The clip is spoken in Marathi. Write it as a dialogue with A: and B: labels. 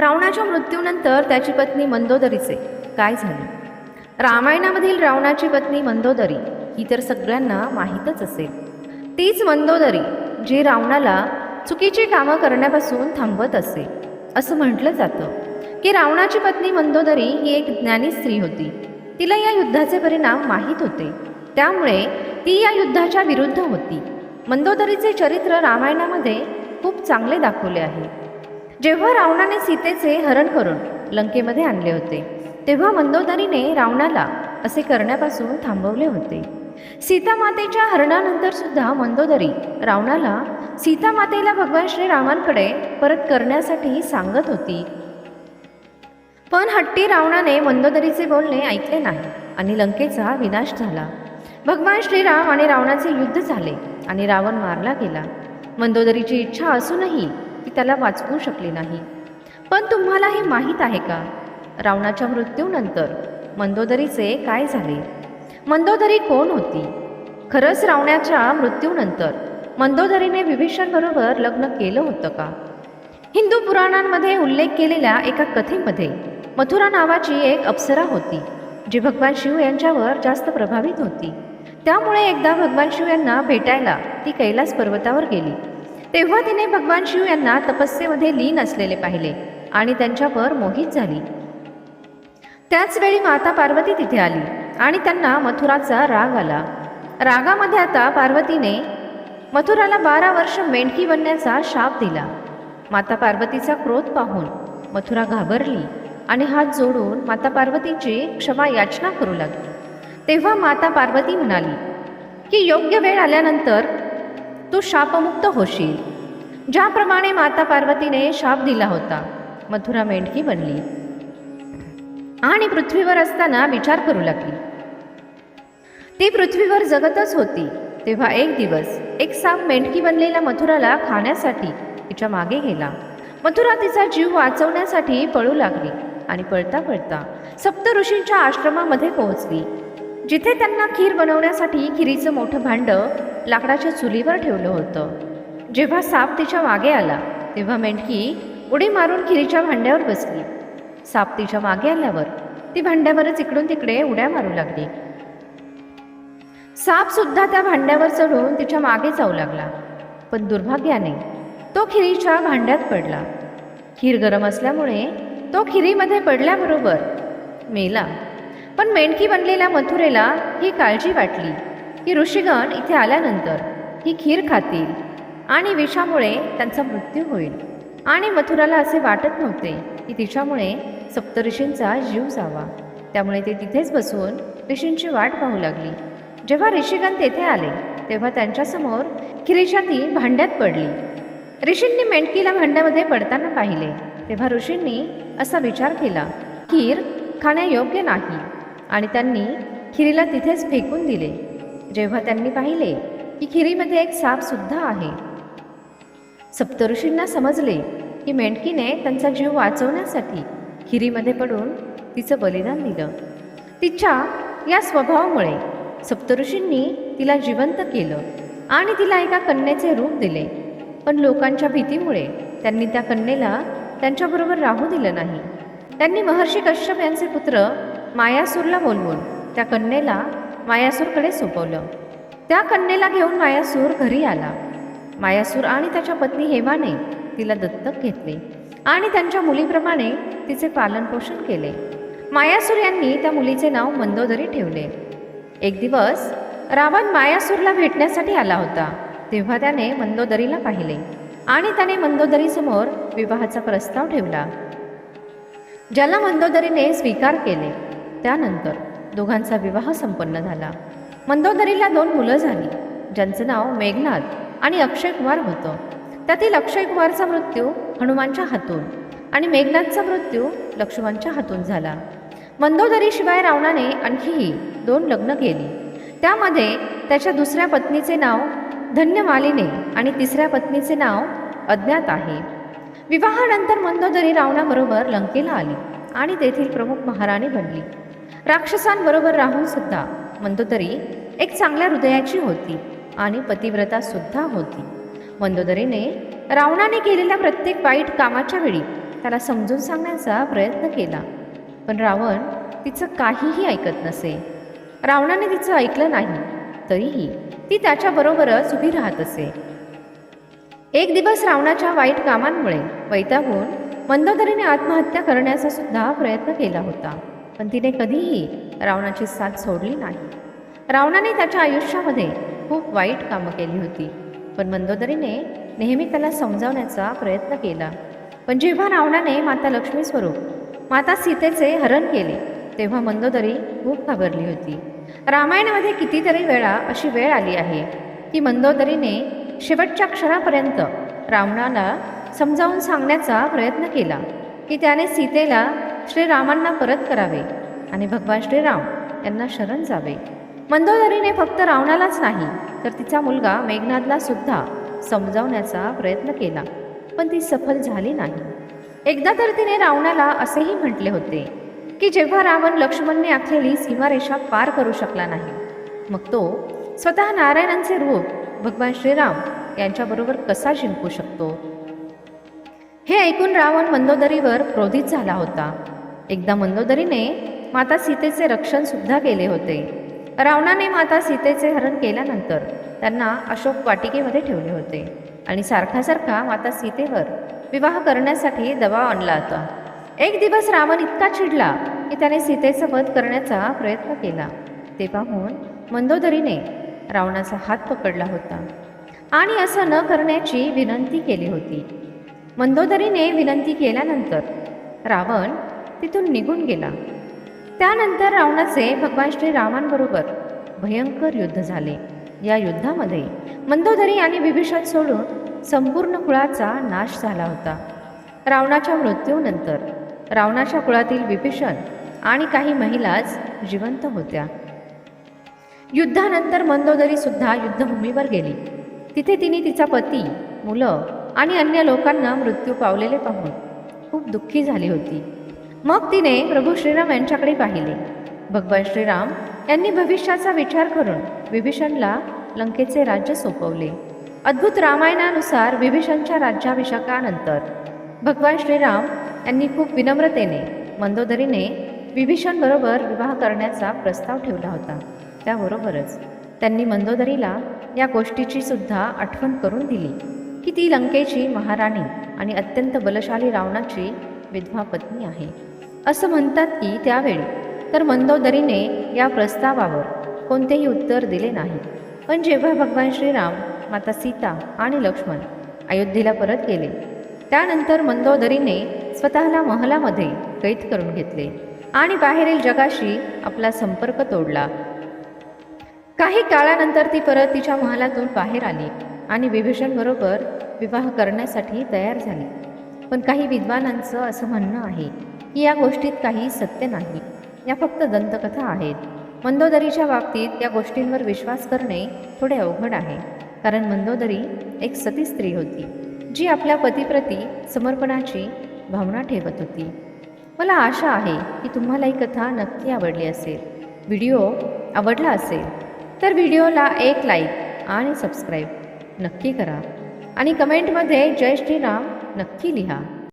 A: रावणाच्या मृत्यूनंतर त्याची पत्नी मंदोदरीचे. काय झाले? रामायणामधील रावणाची पत्नी मंदोदरी ही तर सगळ्यांना माहीतच असेल. तीच मंदोदरी जी रावणाला चुकीची कामं करण्यापासून थांबवत असे. असं म्हटलं जातं की रावणाची पत्नी मंदोदरी ही एक ज्ञानी स्त्री होती. तिला या युद्धाचे परिणाम माहीत होते. त्यामुळे ती या युद्धाच्या विरुद्ध होती. मंदोदरीचे चरित्र रामायणामध्ये खूप चांगले दाखवले आहे. जेव्हा रावणाने सीतेचे हरण करून लंकेमध्ये आणले होते तेव्हा मंदोदरीने रावणाला असे करण्यापासून थांबवले होते. सीतामातेच्या हरणानंतर सुद्धा मंदोदरी रावणाला सीतामातेला भगवान श्रीरामांकडे परत करण्यासाठी सांगत होती. पण हट्टी रावणाने मंदोदरीचे बोलणे ऐकले नाही आणि लंकेचा विनाश झाला. भगवान श्रीराम आणि रावणाचे युद्ध झाले आणि रावण मारला गेला. मंदोदरीची इच्छा असूनही ती त्याला वाचवू शकली नाही. पण तुम्हाला हे माहीत आहे का? रावणाच्या मृत्यूनंतर मंदोदरीचे काय झाले? मंदोदरी कोण होती? खरंच रावणाच्या मृत्यूनंतर मंदोदरीने विभीषणबरोबर लग्न केलं होतं का? हिंदू पुराणांमध्ये उल्लेख केलेल्या एका कथेमध्ये मथुरा नावाची एक अप्सरा होती जी भगवान शिव यांच्यावर जास्त प्रभावित होती. त्यामुळे एकदा भगवान शिव यांना भेटायला ती कैलास पर्वतावर गेली. तेव्हा तिने भगवान शिव यांना तपस्येमध्ये लीन असलेले पाहिले आणि त्यांच्यावर मोहित झाली. त्याचवेळी माता पार्वती तिथे आली आणि त्यांना मथुराचा राग आला. रागामध्ये आता पार्वतीने मथुराला बारा वर्ष मेंढकी बनण्याचा शाप दिला. माता पार्वतीचा क्रोध पाहून मथुरा घाबरली आणि हात जोडून माता पार्वतीची क्षमा याचना करू लागली. तेव्हा माता पार्वती म्हणाली की योग्य वेळ आल्यानंतर तू शापमुक्त होशील. ज्याप्रमाणे माता पार्वतीने शाप दिला होता मथुरा मेंढकी बनली. आणि पृथ्वीवर असताना विचार करू लागली. ती पृथ्वीवर जगतच होती तेव्हा एक दिवस एक साप मेंढकी बनलेल्या मथुराला खाण्यासाठी तिच्यामागे गेला. मथुरा तिचा जीव वाचवण्यासाठी पळू लागली आणि पळता पळता सप्त ऋषींच्या आश्रमामध्ये पोहोचली. जिथे त्यांना खीर बनवण्यासाठी खिरीचं मोठं भांडं लाकडाच्या चुलीवर ठेवलं होतं. जेव्हा साप तिच्यामागे आला तेव्हा मेंढकी उडी मारून खिरीच्या भांड्यावर बसली. साप तिच्यामागे आल्यावर ती भांड्यावरच इकडून तिकडे उड्या मारू लागली. साप सुद्धा त्या भांड्यावर चढून तिच्यामागे जाऊ लागला. पण दुर्भाग्याने तो खिरीच्या भांड्यात पडला. खीर गरम असल्यामुळे तो खिरीमध्ये पडल्याबरोबर मेला. पण मेंढकी बनलेल्या मथुरेला ही काळजी वाटली. की ऋषीगण इथे आल्यानंतर ही खीर खातील आणि विषामुळे त्यांचा मृत्यू होईल. आणि मथुराला असे वाटत नव्हते की तिच्यामुळे सप्तऋषींचा जीव जावा. त्यामुळे ते तिथेच बसून ऋषींची वाट पाहू लागली. जेव्हा ऋषीगण तेथे आले तेव्हा त्यांच्यासमोर खिरीच्या ती भांड्यात पडली. ऋषींनी मेंढकीला भांड्यामध्ये पडताना पाहिले. तेव्हा ऋषींनी असा विचार केला खीर खाण्यायोग्य नाही. आणि त्यांनी खिरीला तिथेच फेकून दिले. जेव्हा त्यांनी पाहिले की खिरीमध्ये एक साप सुद्धा आहे. सप्तऋषींना समजले की मेंढकीने त्यांचा जीव वाचवण्यासाठी खिरीमध्ये पडून तिचं बलिदान दिलं. तिच्या या स्वभावामुळे सप्तऋषींनी तिला जिवंत केलं आणि तिला एका कन्येचे रूप दिले. पण लोकांच्या भीतीमुळे त्यांनी त्या कन्येला त्यांच्याबरोबर राहू दिलं नाही. त्यांनी महर्षी कश्यप यांचे पुत्र मायासूरला बोलवून त्या कन्येला मायासूरकडे सोपवलं. त्या कन्येला घेऊन मायासूर घरी आला. मायासूर आणि त्याच्या पत्नी हेमाने तिला दत्तक घेतले आणि त्यांच्या मुलीप्रमाणे तिचे पालनपोषण केले. मायासूर यांनी त्या मुलीचे नाव मंदोदरी ठेवले. एक दिवस रावण मायासूरला भेटण्यासाठी आला होता. तेव्हा त्याने मंदोदरीला पाहिले आणि त्याने मंदोदरीसमोर विवाहाचा प्रस्ताव ठेवला. ज्याला मंदोदरीने स्वीकार केले त्यानंतर दोघांचा विवाह संपन्न झाला. मंदोदरीला दोन मुलं झाली. ज्यांचं नाव मेघनाथ आणि अक्षय कुमार होतं. त्यातील अक्षय कुमारचा मृत्यू हनुमानच्या हातून आणि मेघनाथचा मृत्यू लक्ष्मणच्या हातून झाला. मंदोदरीशिवाय रावणाने आणखीही दोन लग्न केली. त्यामध्ये त्याच्या दुसऱ्या पत्नीचे नाव धन्यमालिने आणि तिसऱ्या पत्नीचे नाव अज्ञात आहे. विवाहानंतर मंदोदरी रावणाबरोबर लंकेला आली आणि तेथील प्रमुख महाराणी बनली. राक्षसांबरोबर राहून सुद्धा मंदोदरी एक चांगल्या हृदयाची होती आणि पतिव्रता सुद्धा होती. मंदोदरीने रावणाने केलेल्या प्रत्येक वाईट कामाच्या वेळी त्याला समजून सांगण्याचा प्रयत्न केला. पण रावण तिचं काहीही ऐकत नसे. रावणाने तिचं ऐकलं नाही तरीही ती त्याच्याबरोबरच उभी राहत असे. एक दिवस रावणाच्या वाईट कामांमुळे वैतागून मंदोदरीने आत्महत्या करण्याचा सुद्धा प्रयत्न केला होता. पण तिने कधीही रावणाची साथ सोडली नाही. रावणाने त्याच्या आयुष्यामध्ये खूप वाईट कामं केली होती. पण मंदोदरीने नेहमी त्याला समजावण्याचा प्रयत्न केला. पण जेव्हा रावणाने माता लक्ष्मी स्वरूप माता सीतेचे हरण केले तेव्हा मंदोदरी खूप घाबरली होती. रामायणामध्ये कितीतरी वेळा अशी वेळ आली आहे की मंदोदरीने शेवटच्या क्षणापर्यंत रावणाला समजावून सांगण्याचा प्रयत्न केला की त्याने सीतेला श्रीरामांना परत करावे आणि भगवान श्रीराम यांना शरण जावे. मंदोदरीने फक्त रावणालाच नाही तर तिचा मुलगा मेघनाथला सुद्धा समजावण्याचा प्रयत्न केला पण ती सफल झाली नाही. एकदा तर तिने रावणाला असेही म्हटले होते की जेव्हा रावण लक्ष्मणने आखलेली सीमारेषा पार करू शकला नाही मग तो स्वतः नारायणांचे रूप भगवान श्रीराम यांच्याबरोबर कसा जिंकू शकतो? हे ऐकून रावण मंदोदरीवर क्रोधित झाला होता. एकदा मंदोदरीने माता सीतेचे रक्षण सुद्धा केले होते. रावणाने माता सीतेचे हरण केल्यानंतर त्यांना अशोक वाटिकेमध्ये ठेवले होते आणि सारखा सारखा माता सीतेवर विवाह करण्यासाठी दबाव आणला होता. एक दिवस रावण इतका चिडला की त्याने सीतेचा वध करण्याचा प्रयत्न केला. ते पाहून मंदोदरीने रावणाचा हात पकडला होता आणि असं न करण्याची विनंती केली होती. मंदोदरीने विनंती केल्यानंतर रावण तिथून निघून गेला. त्यानंतर रावणाचे भगवान श्रीरामांबरोबर भयंकर युद्ध झाले. या युद्धामध्ये मंदोदरी आणि विभीषण सोडून संपूर्ण कुळाचा नाश झाला होता. रावणाच्या मृत्यूनंतर रावणाच्या कुळातील विभीषण आणि काही महिलाच जिवंत होत्या. युद्धानंतर मंदोदरी सुद्धा युद्धभूमीवर गेली. तिथे तिने तिचा पती मुलं आणि अन्य लोकांना मृत्यू पावलेले पाहून खूप दुःखी झाली होती. मग तिने प्रभू श्रीराम यांच्याकडे पाहिले. भगवान श्रीराम यांनी भविष्याचा विचार करून विभीषणला लंकेचे राज्य सोपवले. अद्भुत रामायणानुसार विभीषणच्या राज्याभिषेकानंतर भगवान श्रीराम यांनी खूप विनम्रतेने मंदोदरीने विभीषणबरोबर विवाह करण्याचा प्रस्ताव ठेवला होता. त्याबरोबरच त्यांनी मंदोदरीला या गोष्टीची सुद्धा आठवण करून दिली. की ती लंकेची महाराणी आणि अत्यंत बलशाली रावणाची विधवा पत्नी आहे. असं म्हणतात की त्यावेळी तर मंदोदरीने या प्रस्तावावर कोणतेही उत्तर दिले नाही. पण जेव्हा भगवान श्रीराम माता सीता आणि लक्ष्मण अयोध्येला परत गेले त्यानंतर मंदोदरीने स्वतःला महलामध्ये कैद करून घेतले आणि बाहेरील जगाशी आपला संपर्क तोडला. काही काळानंतर ती परत तिच्या महालातून बाहेर आली. आणि विभीषणबरोबर विवाह करण्यासाठी तयार झाली. पण काही विद्वानांचं असं म्हणणं आहे की या गोष्टीत काही सत्य नाही. या फक्त दंतकथा आहेत. मंदोदरीच्या बाबतीत या गोष्टींवर विश्वास करणे थोडे अवघड आहे. कारण मंदोदरी एक सती स्त्री होती जी आपल्या पतीप्रती समर्पणाची भावना ठेवत होती. मला आशा आहे की तुम्हाला ही कथा नक्की आवडली असेल. व्हिडिओ आवडला असेल तर व्हिडिओला एक लाईक आणि सबस्क्राईब. नक्की करा. आणि कमेंटमध्ये जय श्रीराम नक्की लिहा.